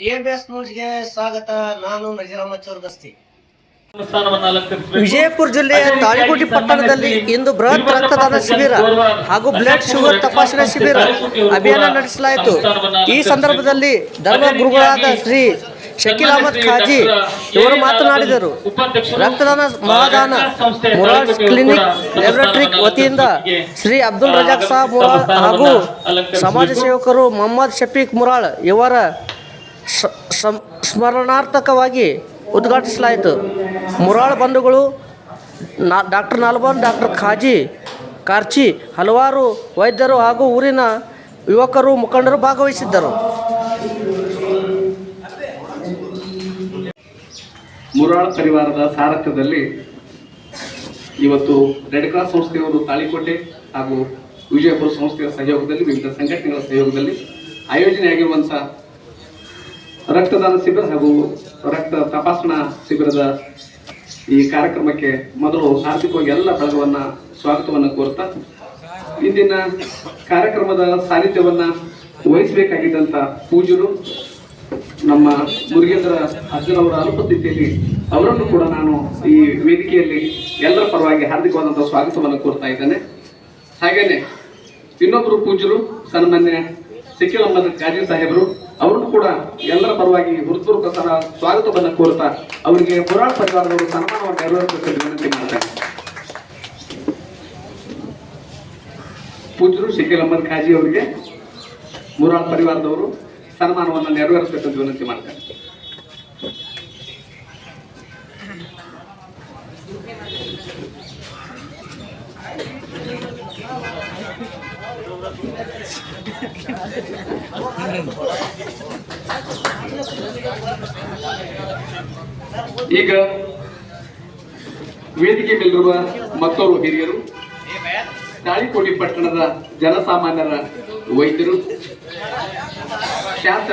ನ್ಯೂಸ್ಗೆ ಸ್ವಾಗತ. ನಾನು. ವಿಜಯಪುರ ಜಿಲ್ಲೆಯ ತಾಳ್ಕೋಟಿ ಪಟ್ಟಣದಲ್ಲಿ ಇಂದು ಬೃಹತ್ ರಕ್ತದಾನ ಶಿಬಿರ ಹಾಗೂ ಬ್ಲಡ್ ಶುಗರ್ ತಪಾಸಣಾ ಶಿಬಿರ ಅಭಿಯಾನ ನಡೆಸಲಾಯಿತು. ಈ ಸಂದರ್ಭದಲ್ಲಿ ಧರ್ಮ ಗುರುಗಳಾದ ಶ್ರೀ ಶಕೀಲ್ ಅಹಮದ್ ಖಾಜಿ ಇವರು ಮಾತನಾಡಿದರು. ರಕ್ತದಾನ ಮಹಾದಾನ ಮುರಾಜ್ ಕ್ಲಿನಿಕ್ ಲ್ಯಾಬೊರೇಟರಿ ವತಿಯಿಂದ ಶ್ರೀ ಅಬ್ದುಲ್ ರಜಾಕ್ ಸಾಬ್ ಮುರಾಳ್ ಹಾಗೂ ಸಮಾಜ ಸೇವಕರು ಮೊಹಮ್ಮದ್ ಶಫೀಕ್ ಮುರಾಳ್ ಇವರ ಸ್ಮರಣಾರ್ಥಕವಾಗಿ ಉದ್ಘಾಟಿಸಲಾಯಿತು. ಮುರಾಳ ಬಂಧುಗಳು ನಾ, ಡಾಕ್ಟರ್ ನಾಲ್ಬಾನ್, ಡಾಕ್ಟರ್ ಖಾಜಿ, ಕಾರ್ಚಿ, ಹಲವಾರು ವೈದ್ಯರು ಹಾಗೂ ಊರಿನ ಯುವಕರು ಮುಖಂಡರು ಭಾಗವಹಿಸಿದ್ದರು. ಮುರಾಳ ಪರಿವಾರದ ಸಾರಥ್ಯದಲ್ಲಿ ಇವತ್ತು ರೆಡ್ ಕ್ರಾಸ್ ಸಂಸ್ಥೆಯವರು ತಾಳಿಕೋಟೆ ಹಾಗೂ ವಿಜಯಪುರ ಸಂಸ್ಥೆಯ ಸಹಯೋಗದಲ್ಲಿ, ವಿವಿಧ ಸಂಘಟನೆಗಳ ಸಹಯೋಗದಲ್ಲಿ ಆಯೋಜನೆಯಾಗಿರುವಂಥ ರಕ್ತದಾನ ಶಿಬಿರ ಹಾಗೂ ರಕ್ತ ತಪಾಸಣಾ ಶಿಬಿರದ ಈ ಕಾರ್ಯಕ್ರಮಕ್ಕೆ ಮೊದಲು ಹಾರ್ದಿಕವಾಗಿ ಎಲ್ಲ ಬಳಗವನ್ನ ಸ್ವಾಗತವನ್ನು ಕೋರ್ತಾ, ಇಂದಿನ ಕಾರ್ಯಕ್ರಮದ ಸಾನ್ನಿಧ್ಯವನ್ನ ವಹಿಸಬೇಕಾಗಿದ್ದಂಥ ಪೂಜರು ನಮ್ಮ ಮುರುಗೇಂದ್ರ ಅಜ್ಜನವರ ಅನುಪಸ್ಥಿತಿಯಲ್ಲಿ ಅವರನ್ನು ಕೂಡ ನಾನು ಈ ವೇದಿಕೆಯಲ್ಲಿ ಎಲ್ಲರ ಪರವಾಗಿ ಹಾರ್ದಿಕವಾದಂತಹ ಸ್ವಾಗತವನ್ನು ಕೋರ್ತಾ ಇದ್ದೇನೆ. ಹಾಗೇನೆ ಇನ್ನೊಬ್ಬರು ಪೂಜರು ಸನ್ಮಾನ್ಯ ಸಿಕ್ಕಿಲಮ್ಮದ ಕಾಜಿ ಸಾಹೇಬರು ಅವರನ್ನು ಕೂಡ ಎಲ್ಲರ ಪರವಾಗಿ ಹೃತ್ಪೂರ್ವಕ ಸಹ ಸ್ವಾಗತವನ್ನು ಕೋರ್ತಾ ಅವರಿಗೆ ಪುರಾಣ ಪರಿವಾರದವರು ಸನ್ಮಾನವನ್ನು ನೆರವೇರಿಸಬೇಕು ವಿನಂತಿ ಮಾಡ್ತಾರೆ ಪೂಜ್ಯರು ಶಕೀಲ್ ಅಹಮದ್ ಖಾಜಿ ಅವರಿಗೆ ಮುರಾಳ್ ಪರಿವಾರದವರು ಸನ್ಮಾನವನ್ನು ನೆರವೇರಿಸಬೇಕಂತ ವಿನಂತಿ ಮಾಡ್ತಾರೆ ಈಗ ವೇದಿಕೆ ಮೇಲಿರುವ ಮತ್ತೋರ್ವ ಹಿರಿಯರು, ತಾಳಿಕೋಟೆ ಪಟ್ಟಣದ ಜನಸಾಮಾನ್ಯರ ವೈದ್ಯರು, ಖ್ಯಾತ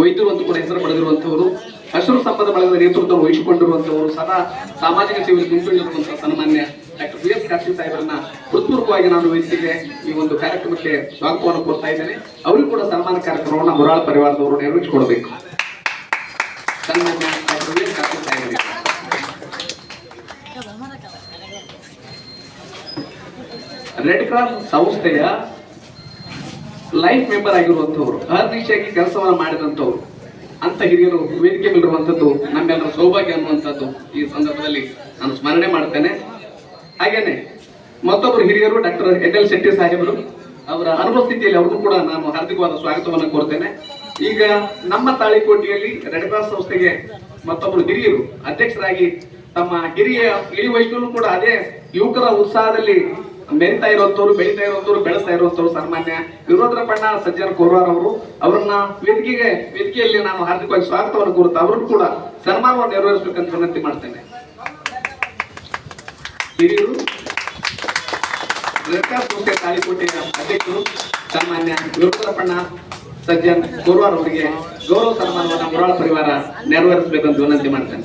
ವೈದ್ಯರು ಅಂತ ಕೂಡ ಹೆಸರು ಪಡೆದಿರುವಂತವರು ಹಸಿರು ಸಂಪದ ಬಳಗದ ನೇತೃತ್ವ ವಹಿಸಿಕೊಂಡಿರುವಂತವರು ಸದಾ ಸಾಮಾಜಿಕ ಸೇವೆಯಲ್ಲಿ ಮುಂಚೂಣಿರುವಂತಹ ಸನ್ಮಾನ್ಯ ಡಾಕ್ಟರ್ ಬಿ ಎಸ್ ಕಾಶಿ ಸಾಹೇಬರನ್ನ ಹೃತ್ಪೂರ್ವಕವಾಗಿ ನಾನು ವೇದಿಕೆಗೆ ಈ ಒಂದು ಕಾರ್ಯಕ್ರಮಕ್ಕೆ ಸ್ವಾಗತವನ್ನು ಕೊಡ್ತಾ ಇದ್ದೇನೆ. ಅವರಿಗೂ ಕೂಡ ಸನ್ಮಾನ ಕಾರ್ಯಕ್ರಮವನ್ನು ಮುರಾಳ್ ಪರಿವಾರದವರು ನೆರವೇರಿಸಿಕೊಡಬೇಕು. ರೆಡ್ ಕ್ರಾಸ್ ಸಂಸ್ಥೆಯ ಲೈಫ್ ಮೆಂಬರ್ ಆಗಿರುವಂಥವ್ರು ಅಹರ್ನಿಶಿಯಾಗಿ ಕೆಲಸವನ್ನು ಮಾಡಿದಂಥವ್ರು, ಅಂತ ಹಿರಿಯರು ವೇದಿಕೆ ಮೇಲಿರುವಂಥದ್ದು, ನಮ್ಮೆಲ್ಲರ ಸೌಭಾಗ್ಯ ಅನ್ನುವಂಥದ್ದು ಈ ಸಂದರ್ಭದಲ್ಲಿ ನಾನು ಸ್ಮರಣೆ ಮಾಡ್ತೇನೆ. ಹಾಗೇನೆ ಮತ್ತೊಬ್ಬರು ಹಿರಿಯರು ಡಾಕ್ಟರ್ ಎನ್ ಎಲ್ ಶೆಟ್ಟಿ ಸಾಹೇಬರು, ಅವರ ಅನುಪಸ್ಥಿತಿಯಲ್ಲಿ ಅವ್ರಿಗೂ ಕೂಡ ನಾನು ಹಾರ್ದಿಕವಾದ ಸ್ವಾಗತವನ್ನು ಕೋರ್ತೇನೆ. ಈಗ ನಮ್ಮ ತಾಳಿಕೋಟೆಯಲ್ಲಿ ರೆಡ್ ಕ್ರಾಸ್ ಸಂಸ್ಥೆಗೆ ಮತ್ತೊಬ್ಬರು ಹಿರಿಯರು ಅಧ್ಯಕ್ಷರಾಗಿ ತಮ್ಮ ಹಿರಿಯ ಇಳಿ ವಯಸ್ಸಲ್ಲೂ ಕೂಡ ಅದೇ ಯುವಕರ ಉತ್ಸಾಹದಲ್ಲಿ ಮೆರಿತಾ ಇರುವಂತವ್ರು, ಬೆಳೀತಾ ಇರುವಂತವ್ರು, ಬೆಳೆಸ್ತಾ ಇರುವಂತವ್ರು ಸನ್ಮಾನ್ಯ ವಿರೋಧರ ಬಣ್ಣ ಸಜ್ಜನ ಕೋರ್ವಾರ್ ಅವರು, ಅವರನ್ನ ವೇದಿಕೆಗೆ, ವೇದಿಕೆಯಲ್ಲಿ ನಾನು ಹಾರ್ದಿಕವಾಗಿ ಸ್ವಾಗತವನ್ನು ಕೋರುತ್ತಾ ಅವರನ್ನು ಕೂಡ ಸನ್ಮಾನವನ್ನು ನೆರವೇರಿಸಬೇಕಂತ ವಿನಂತಿ ಮಾಡ್ತೇನೆ. ಹಿರಿಯರು ಸಂಸ್ಥೆ ತಾಳಿಕೋಟೆಯ ಅಧ್ಯಕ್ಷರು, ಸಾಮಾನ್ಯ ಬಣ್ಣ ಸಜ್ಜನ್ ಕೋರ್ವಾರ್ ಅವರಿಗೆ ಗೌರವ ಸನ್ಮಾನವನ್ನು ಮುರಾಳ ಪರಿವಾರ ನೆರವೇರಿಸಬೇಕಂತ ವಿನಂತಿ ಮಾಡ್ತೇನೆ.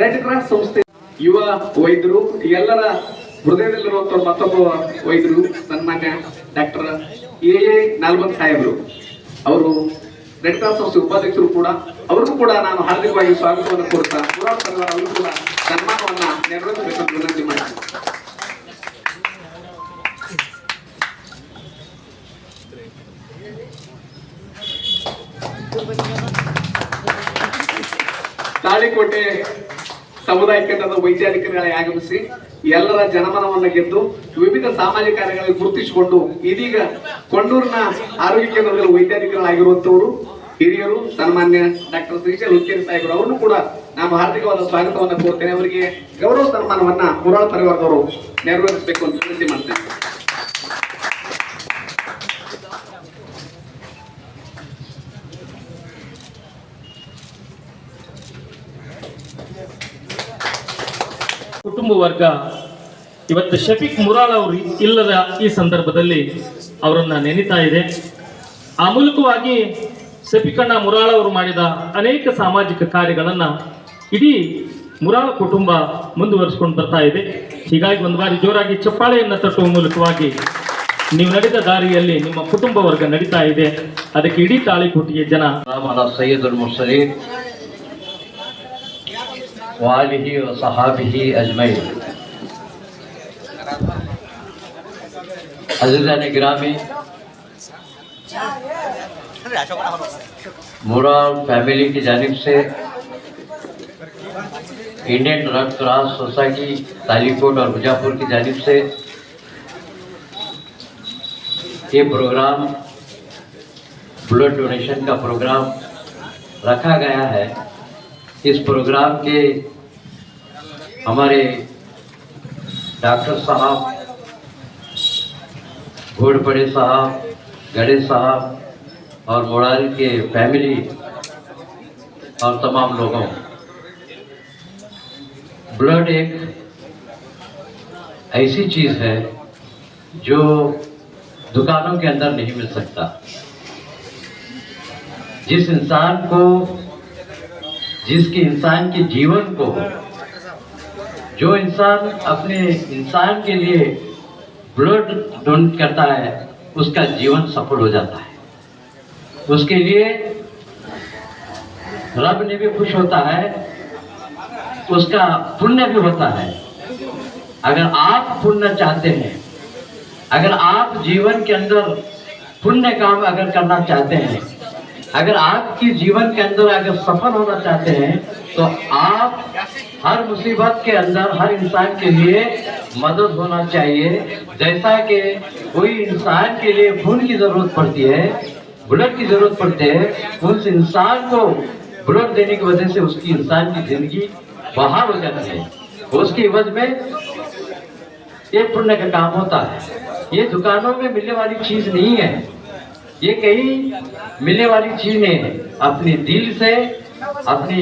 ರೆಡ್ ಕ್ರಾಸ್ ಸಂಸ್ಥೆ ಯುವ ವೈದ್ಯರು, ಎಲ್ಲರ ಹೃದಯದಲ್ಲಿರುವಂತ ಮತ್ತೊಬ್ಬ ವೈದ್ಯರು, ಸನ್ಮಾನ್ಯ ಡಾಕ್ಟರ್ ಎ ಎ ಸಾಹೇಬರು. ಅವರು ರೆಡ್ ಕ್ರಾಸ್ ಸಂಸ್ಥೆ ಉಪಾಧ್ಯಕ್ಷರು ಕೂಡ. ಅವರಿಗೂ ಕೂಡ ನಾನು ಹಾರ್ದಿಕವಾಗಿ ಸ್ವಾಗತವನ್ನು ಕೊಡ್ತಾ ಪುರಾಣ ಪರಿವಾರ ಅವರು ಕೂಡ ಸನ್ಮಾನವನ್ನ ನೆರವೇರಿಸಬೇಕಂತ ವಿನಂತಿ ಮಾಡ್ತೀನಿ. ತಾಳಿಕೋಟೆ ಸಮುದಾಯ ಕೇಂದ್ರದ ವೈದ್ಯಾಧಿಕಾರಿಗಳೇ ಆಗಮಿಸಿ ಎಲ್ಲರ ಜನಮನವನ್ನು ಗೆದ್ದು ವಿವಿಧ ಸಾಮಾಜಿಕ ಕಾರ್ಯಗಳಲ್ಲಿ ಗುರುತಿಸಿಕೊಂಡು ಇದೀಗ ಕೊಂಡೂರಿನ ಆರೋಗ್ಯ ಕೇಂದ್ರದಲ್ಲಿ ವೈದ್ಯಾಧಿಕಾರಿಗಳಾಗಿರುವಂತವರು ಹಿರಿಯರು, ಸನ್ಮಾನ್ಯ ಡಾಕ್ಟರ್ ಶ್ರೀಶೈಲ್ ಹುಕ್ಕೇರಿ ಸಾಹೇಬರು, ಅವರನ್ನು ಕೂಡ ನಾವು ಹಾರ್ದಿಕವಾದ ಸ್ವಾಗತವನ್ನು ಕೋರ್ತೇನೆ. ಅವರಿಗೆ ಗೌರವ ಸನ್ಮಾನವನ್ನ ಮುರಾಳ ಪರಿವಾರದವರು ನೆರವೇರಿಸಬೇಕು ಅಂತ ವಿನಂತಿ ಮಾಡ್ತೇನೆ. ಕುಟುಂಬ ವರ್ಗ ಇವತ್ತು ಶಫೀಕ್ ಮುರಾಲ್ ಅವರು ಇಲ್ಲದ ಈ ಸಂದರ್ಭದಲ್ಲಿ ಅವರನ್ನು ನೆನೀತಾ ಇದೆ. ಆ ಮೂಲಕವಾಗಿ ಶಫೀಕಣ್ಣ ಮುರಾಳ್ ಅವರು ಮಾಡಿದ ಅನೇಕ ಸಾಮಾಜಿಕ ಕಾರ್ಯಗಳನ್ನು ಇಡೀ ಮುರಾಳ ಕುಟುಂಬ ಮುಂದುವರಿಸ್ಕೊಂಡು ಬರ್ತಾ ಇದೆ. ಹೀಗಾಗಿ ಒಂದು ಬಾರಿ ಜೋರಾಗಿ ಚಪ್ಪಾಳೆಯನ್ನು ತಟ್ಟುವ ಮೂಲಕವಾಗಿ ನೀವು ನಡೆದ ದಾರಿಯಲ್ಲಿ ನಿಮ್ಮ ಕುಟುಂಬ ವರ್ಗ ನಡೀತಾ ಇದೆ. ಅದಕ್ಕೆ ಇಡೀ ತಾಳಿಕೋಟಿಗೆ ಜನ ಸೈಯದ್ ಮುರ್ಸಲಿ वाली व सहाबी अजमैन अजीज़ान ग्रामी फैमिली की जानब से Indian red cross society, Talikot और मुजाफ़ुर की जानब से ये प्रोग्राम, ब्लड डोनेशन का प्रोग्राम रखा गया है। इस प्रोग्राम के हमारे डॉक्टर साहब घोड़पड़े साहब गणेश साहब और मोरारी के फैमिली और तमाम लोगों। ब्लड एक ऐसी चीज़ है जो दुकानों के अंदर नहीं मिल सकता। जिस इंसान को जिसके इंसान के जीवन को जो इंसान अपने इंसान के लिए ब्लड डोनेट करता है, उसका जीवन सफल हो जाता है। उसके लिए रब ने भी खुश होता है, उसका पुण्य भी होता है। अगर आप पुण्य चाहते हैं, अगर आप जीवन के अंदर पुण्य काम अगर करना चाहते हैं अगर आपकी जीवन के अंदर अगर सफल होना चाहते हैं तो आप हर मुसीबत के अंदर, हर इंसान के लिए मदद होना चाहिए। जैसा कि कोई इंसान के लिए खून की ज़रूरत पड़ती है, ब्लड की ज़रूरत पड़ती है, उस इंसान को ब्लड देने की वजह से उसकी इंसान की ज़िंदगी बाहर हो जाती है। उसकी एवज में ये पुण्य का काम होता है। ये दुकानों में मिलने वाली चीज़ नहीं है। ये कहीं मिलने वाली चीज नहीं है अपने दिल से अपनी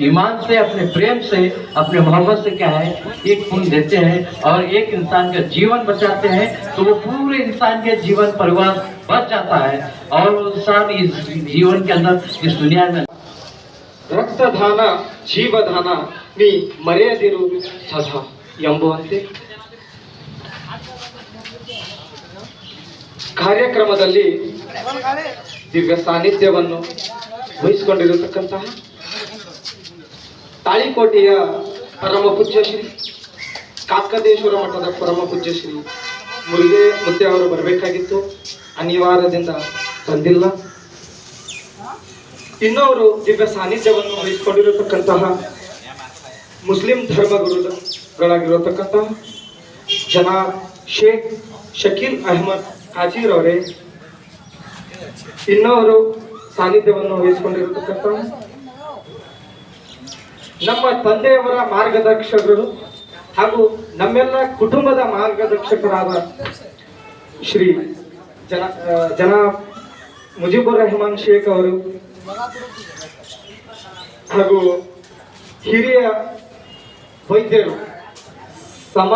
ईमान से अपने प्रेम से अपने मोहब्बत से क्या है एक पुण्य देते हैं और एक इंसान का जीवन बचाते हैं तो वो पूरे इंसान के जीवन परिवार बच जाता है और वो इंसान इस जीवन के अंदर इस दुनिया में ರಕ್ತದಾನ ಜೀವದಾನ ನೀ ಮರೆಯದಿರು ಸದಾ ಎಂಬುವಂತೆ ಕಾರ್ಯಕ್ರಮದಲ್ಲಿ ದಿವ್ಯ ಸಾನ್ನಿಧ್ಯವನ್ನು ವಹಿಸಿಕೊಂಡಿರತಕ್ಕಂತಹ ತಾಳಿಕೋಟೆಯ ಪರಮ ಪೂಜ್ಯ ಶ್ರೀ ಕಾಕದೇಶ್ವರ ಮಠದ ಪರಮ ಪೂಜ್ಯ ಶ್ರೀ ಮುರುಗೇ ಮುತ್ತೆ ಅವರು ಬರಬೇಕಾಗಿತ್ತು. ಅನಿವಾರ್ಯದಿಂದ ಬಂದಿಲ್ಲ. ಇನ್ನು ಅವರು ದಿವ್ಯ ಸಾನ್ನಿಧ್ಯವನ್ನು ವಹಿಸಿಕೊಂಡಿರತಕ್ಕಂತಹ ಮುಸ್ಲಿಂ ಧರ್ಮಗುರುಗಳಾಗಿರತಕ್ಕಂತಹ ಜನಾಬ್ ಶೇಖ್, ಶಕೀಲ್ ಅಹಮದ್ ಹಾಜೀರ್ ಅವರೇ ಇನ್ನು ಅವರು ಸಾನ್ನಿಧ್ಯವನ್ನು ವಹಿಸಿಕೊಂಡಿರತಕ್ಕಂಥ ನಮ್ಮ ತಂದೆಯವರ ಮಾರ್ಗದರ್ಶಕರು ಹಾಗೂ ನಮ್ಮೆಲ್ಲ ಕುಟುಂಬದ ಮಾರ್ಗದರ್ಶಕರಾದ ಶ್ರೀ ಜನ ಜನ ಮುಜೀಬುರ್ ರೆಹಮಾನ್ ಶೇಖ್ ಅವರು ಹಾಗೂ ಹಿರಿಯ ವೈದ್ಯರು, ಸಮ,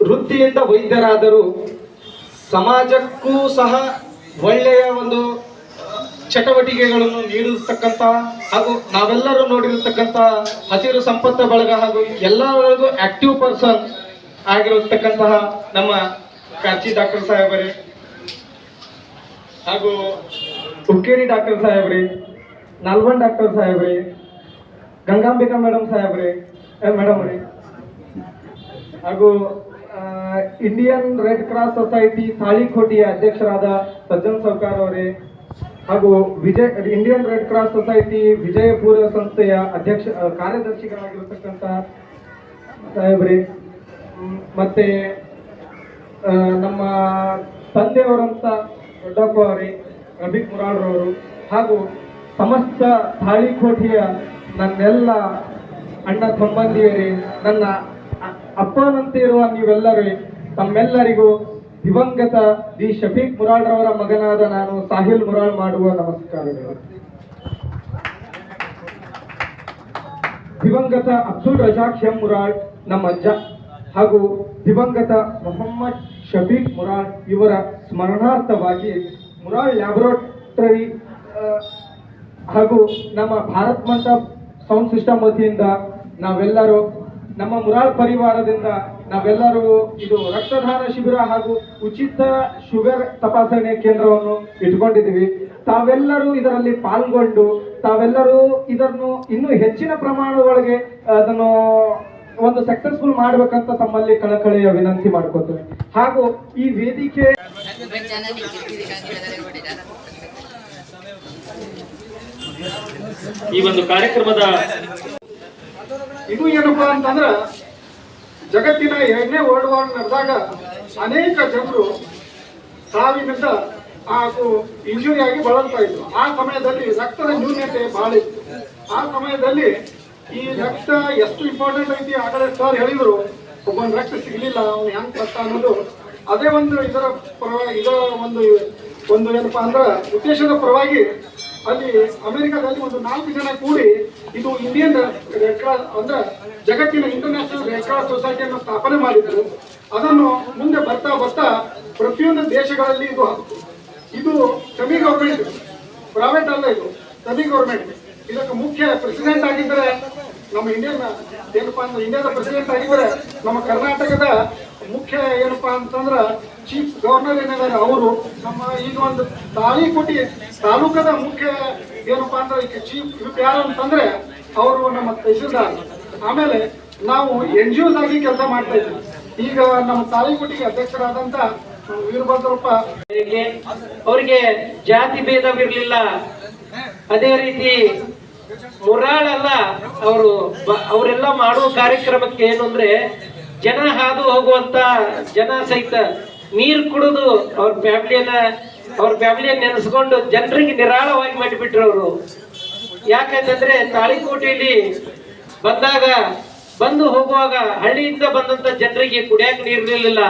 ವೃತ್ತಿಯಿಂದ ವೈದ್ಯರಾದರೂ ಸಮಾಜಕ್ಕೂ ಸಹ ಒಳ್ಳೆಯ ಒಂದು ಚಟುವಟಿಕೆಗಳನ್ನು ನೀಡಿರ್ತಕ್ಕಂಥ ಹಾಗೂ ನಾವೆಲ್ಲರೂ ನೋಡಿರ್ತಕ್ಕಂಥ ಹಸಿರು ಸಂಪತ್ತ ಬಳಗ ಹಾಗೂ ಎಲ್ಲರಿಗೂ ಆಕ್ಟಿವ್ ಪರ್ಸನ್ ಆಗಿರತಕ್ಕಂತಹ ನಮ್ಮ ಕಾಚಿ ಡಾಕ್ಟರ್ ಸಾಹೇಬರೇ ಹಾಗೂ ಹುಕ್ಕೇರಿ ಡಾಕ್ಟರ್ ಸಾಹೇಬ್ರಿ, ನಾಲ್ವನ್ ಡಾಕ್ಟರ್ ಸಾಹೇಬ್ರಿ, ಗಂಗಾಂಬಿಕಾ ಮೇಡಮ್ ಸಾಹೇಬ್ರಿ ಮೇಡಮ್ ರೀ. ಹಾಗೂ ಇಂಡಿಯನ್ ರೆಡ್ ಕ್ರಾಸ್ ಸೊಸೈಟಿ ತಾಳಿಕೋಟಿಯ ಅಧ್ಯಕ್ಷರಾದ ಸಜ್ಜನ್ ಸರ್ಕಾರ್ ಅವರೇ ಹಾಗೂ Vijay Indian red cross society Vijayapura ಸಂಸ್ಥೆಯ ಅಧ್ಯಕ್ಷ ಕಾರ್ಯದರ್ಶಿಗಳಾಗಿರ್ತಕ್ಕಂತ ಸಾಹೇಬ್ರಿ, ಮತ್ತೆ ನಮ್ಮ ತಂದೆಯವರಂತ ದೊಡ್ಡಪ್ಪ ಅವರೇ ರಬೀಕ್ ಮುರಾಡ್ರವರು ಹಾಗೂ ಸಮಸ್ತ ತಾಳಿಕೋಟಿಯ ನನ್ನೆಲ್ಲ ಅಣ್ಣ ಸಂಬಂಧಿಯರೇ ನನ್ನ ಅಪ್ಪನಂತೆ ಇರುವ ನೀವೆಲ್ಲರೇ, ತಮ್ಮೆಲ್ಲರಿಗೂ ದಿವಂಗತ ದಿ ಶಫೀಕ್ ಮುರಾಳ್ರವರ ಮಗನಾದ ನಾನು ಸಾಹಿಲ್ ಮುರಾಳ್ ಮಾಡುವ ನಮಸ್ಕಾರಗಳು. ದಿವಂಗತ ಅಬ್ದುಲ್ ರಜಾಕ್ ಎಂ ಮುರಾಳ್ ನಮ್ಮ ಅಜ್ಜ, ಹಾಗೂ ದಿವಂಗತ ಮೊಹಮ್ಮದ್ ಶಫೀಕ್ ಮುರಾಳ್ ಇವರ ಸ್ಮರಣಾರ್ಥವಾಗಿ ಮುರಾಳ್ ಲ್ಯಾಬೊರೇಟರಿ ಹಾಗೂ ನಮ್ಮ ಭಾರತ್ ಮಂಟಪ್ ಸೌಂಡ್ ಸಿಸ್ಟಮ್ ವತಿಯಿಂದ ನಾವೆಲ್ಲರೂ ನಮ್ಮ ಮುರಾರ್ ಪರಿವಾರದಿಂದ ನಾವೆಲ್ಲರೂ ಇದು ರಕ್ತದಾನ ಶಿಬಿರ ಹಾಗೂ ಉಚಿತ ಶುಗರ್ ತಪಾಸಣೆ ಕೇಂದ್ರವನ್ನು ಇಟ್ಕೊಂಡಿದ್ದೀವಿ. ತಾವೆಲ್ಲರೂ ಇದರಲ್ಲಿ ಪಾಲ್ಗೊಂಡು ತಾವೆಲ್ಲರೂ ಇದನ್ನು ಇನ್ನೂ ಹೆಚ್ಚಿನ ಪ್ರಮಾಣದೊಳಗೆ ಅದನ್ನು ಒಂದು ಸಕ್ಸಸ್ಫುಲ್ ಮಾಡ್ಬೇಕಂತ ತಮ್ಮಲ್ಲಿ ಕಳಕಳಿಯ ವಿನಂತಿ ಮಾಡ್ಕೋತೇವೆ ಹಾಗೂ ಈ ವೇದಿಕೆ ಈ ಒಂದು ಕಾರ್ಯಕ್ರಮದ ಇದು ಏನಪ್ಪ ಅಂತಂದ್ರ ಜಗತ್ತಿನ ಎರಡನೇ ವರ್ಲ್ಡ್ ವಾರ್ ನಡೆದಾಗ ಅನೇಕ ಜನರು ಸಾವಿನಿಂದ ಹಾಗೂ ಇಂಜುರಿ ಆಗಿ ಬಳಲ್ತಾ ಇದ್ರು. ಆ ಸಮಯದಲ್ಲಿ ರಕ್ತದ ನ್ಯೂನ್ಯತೆ ಬಹಳ ಇತ್ತು. ಆ ಸಮಯದಲ್ಲಿ ಈ ರಕ್ತ ಎಷ್ಟು ಇಂಪಾರ್ಟೆಂಟ್ ಐತಿ? ಆಗಲೇ ಸರ್ ಹೇಳಿದ್ರು, ಒಬ್ಬನ ರಕ್ತ ಸಿಗಲಿಲ್ಲ, ಅವ್ನು ಹೆಂಗ್ ರಕ್ತ ಅನ್ನೋದು. ಅದೇ ಒಂದು ಇದರ ಪರವಾಗಿ ಇದರ ಒಂದು ಒಂದು ಏನಪ್ಪಾ ಅಂದ್ರ ಉದ್ದೇಶದ ಪರವಾಗಿ ಅಲ್ಲಿ ಅಮೆರಿಕದಲ್ಲಿ ಒಂದು ನಾಲ್ಕು ಜನ ಕೂಡಿ ಇದು ಇಂಡಿಯನ್ ರೆಡ್ ಕ್ರಾಸ್ ಅಂದ್ರೆ ಜಗತ್ತಿನ ಇಂಟರ್ನ್ಯಾಷನಲ್ ರೆಡ್ ಕ್ರಾಸ್ ಸೊಸೈಟಿಯನ್ನು ಸ್ಥಾಪನೆ ಮಾಡಿದರು. ಅದನ್ನು ಮುಂದೆ ಬರ್ತಾ ಬರ್ತಾ ಪ್ರತಿಯೊಂದು ದೇಶಗಳಲ್ಲಿ ಇದು ಇದು ಸೆಮಿ ಗೌರ್ಮೆಂಟ್ ಪ್ರೈವೇಟ್ ಅಲ್ಲ ಇದು ಸೆಮಿ ಗೌರ್ಮೆಂಟ್ ಇದಕ್ಕೆ ಮುಖ್ಯ ಪ್ರೆಸಿಡೆಂಟ್ ಆಗಿದ್ದರೆ ನಮ್ಮ ಇಂಡಿಯನ್ ಏನಪ್ಪಾ ಅಂದ್ರೆ ಇಂಡಿಯಾದ ಪ್ರೆಸಿಡೆಂಟ್ ಆಗಿದ್ರೆ ನಮ್ಮ ಕರ್ನಾಟಕದ ಮುಖ್ಯ ಏನಪ್ಪಾ ಅಂತಂದ್ರೆ ಚೀಫ್ ಗವರ್ನರ್ ಏನಿದ್ದಾರೆ ಅವರು ನಮ್ಮ ಈಗ ಒಂದು ತಾಳಿಕೋಟಿ ತಾಲೂಕದ ಮುಖ್ಯ ಏನಪ್ಪಾ ಅಂದ್ರೆ ಈಗ ಚೀಫ್ ಗ್ರೂಪ್ ಯಾರು ಅಂತಂದ್ರೆ ಅವರು ನಮ್ಮ ತಹಸೀಲ್ದಾರ್. ಆಮೇಲೆ ನಾವು ಎನ್ ಜಿ ಓಸ್ ಆಗಿ ಕೆಲಸ ಮಾಡ್ತಾ ಇದ್ವಿ. ಈಗ ನಮ್ಮ ತಾಳಿಕೋಟಿಗೆ ಅಧ್ಯಕ್ಷರಾದಂತ ವೀರಭದ್ರಪ್ಪ ಅವರಿಗೆ ಜಾತಿ ಭೇದವಿರಲಿಲ್ಲ. ಅದೇ ರೀತಿ ಮುರಾಳಲ್ಲ ಅವರು ಅವರೆಲ್ಲ ಮಾಡುವ ಕಾರ್ಯಕ್ರಮಕ್ಕೆ ಏನು ಅಂದ್ರೆ, ಜನ ಹಾದು ಹೋಗುವಂತ ಜನ ಸಹಿತ ನೀರು ಕುಡಿದು ಅವ್ರ ಫ್ಯಾಮಿಲಿಯನ್ನ ಅವ್ರ ಫ್ಯಾಮಿಲಿಯನ್ನ ನೆನೆಸ್ಕೊಂಡು ಜನರಿಗೆ ನಿರಾಳವಾಗಿ ಮಾಡಿಬಿಟ್ರು ಅವರು ಯಾಕಂತಂದ್ರೆ ತಾಳಿಕೋಟೆಯಲ್ಲಿ ಬಂದಾಗ, ಬಂದು ಹೋಗುವಾಗ ಹಳ್ಳಿಯಿಂದ ಬಂದಂತ ಜನರಿಗೆ ಕುಡಿಯಕ್ಕೆ ನೀರಿರಲಿಲ್ಲ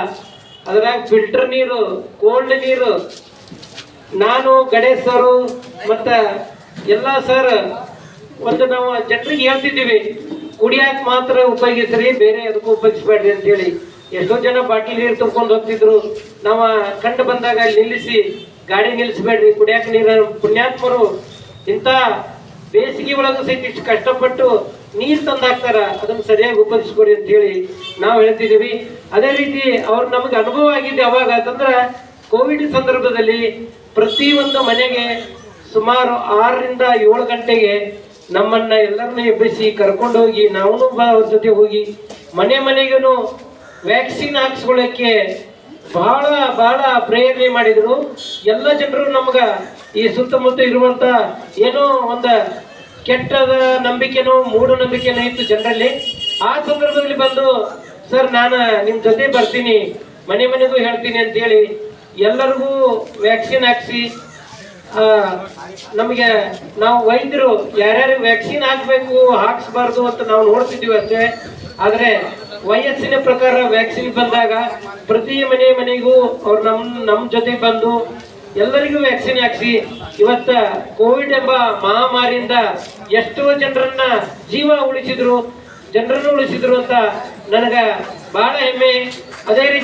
ಅದ್ರಾಗ ಫಿಲ್ಟರ್ ನೀರು ಕೋಲ್ಡ್ ನೀರು. ನಾನು, ಗಣೇಶ್ ಸರು, ಮತ್ತ ಎಲ್ಲ ಸರ್ ಒಂದು ನಾವು ಜನರಿಗೆ ಹೇಳ್ತಿದ್ದೀವಿ, ಕುಡಿಯಾಕ ಮಾತ್ರ ಉಪಯೋಗಿಸ್ರಿ, ಬೇರೆ ಅದಕ್ಕೂ ಉಪಯೋಗಿಸ್ಬೇಡ್ರಿ ಅಂತ ಹೇಳಿ ಎಷ್ಟೋ ಜನ ಬಾಟಲ್ ನೀರು ತುಂಬ್ಕೊಂಡು ಹೋಗ್ತಿದ್ರು. ನಾವು ಕಂಡು ಬಂದಾಗ ನಿಲ್ಲಿಸಿ, ಗಾಡಿ ನಿಲ್ಲಿಸ್ಬೇಡ್ರಿ, ಕುಡಿಯಾಕ ನೀರ. ಪುಣ್ಯಾತ್ಮರು ಇಂಥ ಬೇಸಿಗೆ ಒಳಗೂ ಸಹಿತ ಇಷ್ಟು ಕಷ್ಟಪಟ್ಟು ನೀರು ತಂದಾಕ್ತಾರ, ಅದನ್ನ ಸರಿಯಾಗಿ ಉಪಯೋಗಿಸ್ಕೊಡಿ ಅಂತ ಹೇಳಿ ನಾವು ಹೇಳ್ತಿದ್ದೀವಿ. ಅದೇ ರೀತಿ ಅವ್ರು ನಮಗೆ ಅನುಭವ ಆಗಿದೆ ಯಾವಾಗ ಅಂತಂದ್ರೆ, ಕೋವಿಡ್ ಸಂದರ್ಭದಲ್ಲಿ ಪ್ರತಿ ಒಂದು ಮನೆಗೆ ಸುಮಾರು ಆರರಿಂದ ಏಳು ಗಂಟೆಗೆ ನಮ್ಮನ್ನ ಎಲ್ಲರನ್ನ ಎಬ್ಬಿಸಿ ಕರ್ಕೊಂಡು ಹೋಗಿ ನಾವು ಅವ್ರ ಜೊತೆ ಹೋಗಿ, ಮನೆ ಮನೆಗೂ ವ್ಯಾಕ್ಸಿನ್ ಹಾಕ್ಸ್ಕೊಳ್ಳೋಕ್ಕೆ ಬಹಳ ಬಹಳ ಪ್ರೇರಣೆ ಮಾಡಿದ್ರು. ಎಲ್ಲ ಜನರು ನಮ್ಗ ಈ ಸುತ್ತಮುತ್ತ ಇರುವಂತ ಏನೋ ಒಂದು ಕೆಟ್ಟದ ನಂಬಿಕೆನೋ ಮೂಢನಂಬಿಕೆನೋ ಇತ್ತು ಜನರಲ್ಲಿ. ಆ ಸಂದರ್ಭದಲ್ಲಿ ಬಂದು, ಸರ್, ನಾನು ನಿಮ್ಮ ಜೊತೆ ಬರ್ತೀನಿ, ಮನೆ ಮನೆಗೂ ಹೇಳ್ತೀನಿ ಅಂತೇಳಿ ಎಲ್ಲರಿಗೂ ವ್ಯಾಕ್ಸಿನ್ ಹಾಕ್ಸಿ ನಮಗೆ ನಾವು ವೈದ್ಯರು ಯಾರ್ಯಾರು ವ್ಯಾಕ್ಸಿನ್ ಹಾಕ್ಬೇಕು, ಹಾಕ್ಸ್ಬಾರ್ದು ಅಂತ ನಾವು ನೋಡ್ತಿದ್ದೀವಿ ಅಷ್ಟೇ. ಆದರೆ ವಯಸ್ಸಿನ ಪ್ರಕಾರ ವ್ಯಾಕ್ಸಿನ್ ಬಂದಾಗ ಪ್ರತಿ ಮನೆ ಮನೆಗೂ ಅವ್ರು ನಮ್ಮ ನಮ್ಮ ಜೊತೆ ಬಂದು ಎಲ್ಲರಿಗೂ ವ್ಯಾಕ್ಸಿನ್ ಹಾಕ್ಸಿ, ಇವತ್ತ ಕೋವಿಡ್ ಎಂಬ ಮಹಾಮಾರಿಯಿಂದ ಎಷ್ಟೋ ಜನರನ್ನ ಜೀವ ಉಳಿಸಿದ್ರು, ಜನರನ್ನು ಉಳಿಸಿದ್ರು ಅಂತ ನನಗ ಬಹಳ ಹೆಮ್ಮೆ. ಅದೇ ರೀತಿ